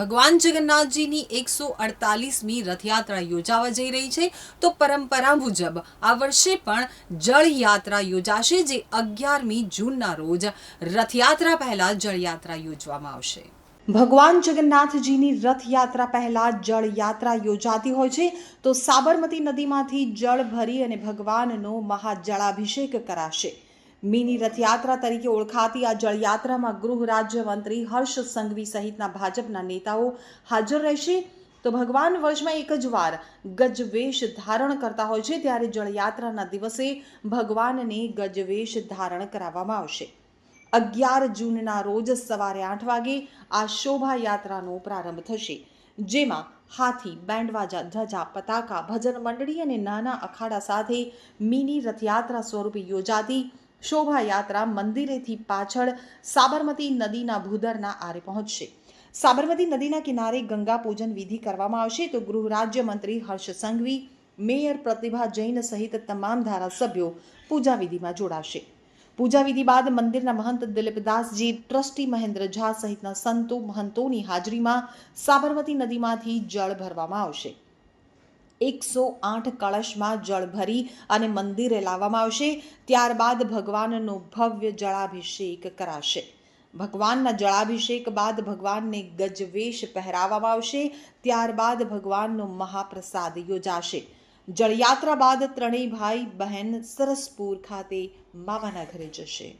ભગવાન જગન્નાથજીની એકસો અડતાલીસમી રથયાત્રા યોજાવા જઈ રહી છે. તો પરંપરા મુજબ આ વર્ષે પણ જળયાત્રા યોજાશે, જે અગિયારમી જૂનના રોજ રથયાત્રા પહેલા જળયાત્રા યોજવામાં આવશે. ભગવાન જગન્નાથજીની રથયાત્રા પહેલા જળયાત્રા યોજાતી હોય છે, તો સાબરમતી નદીમાંથી જળ ભરી અને ભગવાનનો મહાજળાભિષેક કરાશે. મિની રથયાત્રા તરીકે ઓળખાતી આ જળયાત્રામાં ગૃહ રાજ્યમંત્રી હર્ષ સંઘવી સહિતના ભાજપના નેતાઓ હાજર રહેશે. તો ભગવાન વર્ષમાં એક જ વાર ગજવેશ ધારણ કરતા હોય છે, ત્યારે જળયાત્રાના દિવસે ભગવાનને ગજવેશ ધારણ કરાવવામાં આવશે. અગિયાર જૂનના રોજ સવારે આઠ વાગે આ શોભાયાત્રાનો પ્રારંભ થશે, જેમાં હાથી, બેન્ડવાજા, ધજા, પતાકા, ભજન મંડળી અને નાના અખાડા સાથે મિની રથયાત્રા સ્વરૂપે યોજાતી શોભાયાત્રા મંદિરેથી પાછળ સાબરમતી નદીના ભૂદરના આરે પહોંચશે. સાબરમતી નદીના કિનારે ગંગા પૂજન વિધિ કરવામાં આવશે તો ગૃહ રાજ્યમંત્રી હર્ષ સંઘવી, મેયર પ્રતિભા જૈન સહિત તમામ ધારાસભ્યો પૂજા વિધિમાં જોડાશે. પૂજા વિધિ બાદ મંદિરના મહંત દિલીપદાસજી, ટ્રસ્ટી મહેન્દ્ર ઝા સહિતના સંતો મહંતોની હાજરીમાં સાબરમતી નદીમાંથી જળ ભરવામાં આવશે. એકસો આઠ કળશમાં જળ ભરી અને મંદિરે લાવવામાં આવશે. ત્યારબાદ ભગવાનનો ભવ્ય જળાભિષેક કરાશે. ભગવાનના જળાભિષેક બાદ ભગવાનને ગજવેશ પહેરાવવામાં આવશે. ત્યારબાદ ભગવાનનો મહાપ્રસાદ યોજાશે. જળયાત્રા બાદ ત્રણેય ભાઈ બહેન સરસપુર ખાતે માવાના ઘરે જશે.